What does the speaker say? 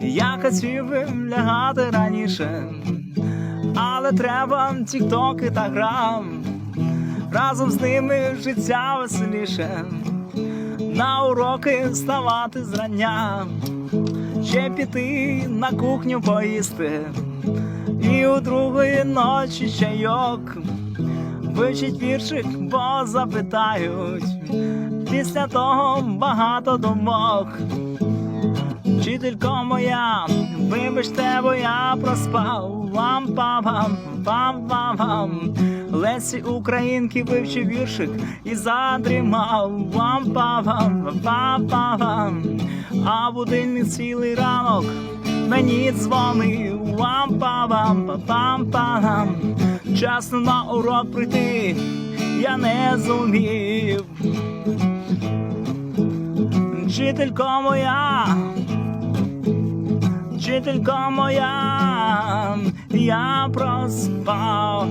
Я хотів би лягати раніше, але треба тіктоки та грам. Разом з ними життя веселіше, на уроки вставати зрання, ще піти на кухню поїсти, і у другої ночі чайок. Вивчить віршик, бо запитають, після того багато думок. Вчителько моя, вибачте, бо я проспав. Вам пам пам пам пам Лесі Українки вивчив віршик і задрімав. Вам пам пам пам А будильник цілий ранок мені дзвонив. Вам пам пам пам Часно на урок прийти я не зумів. Вчителько моя, вчителько моя, я проспав.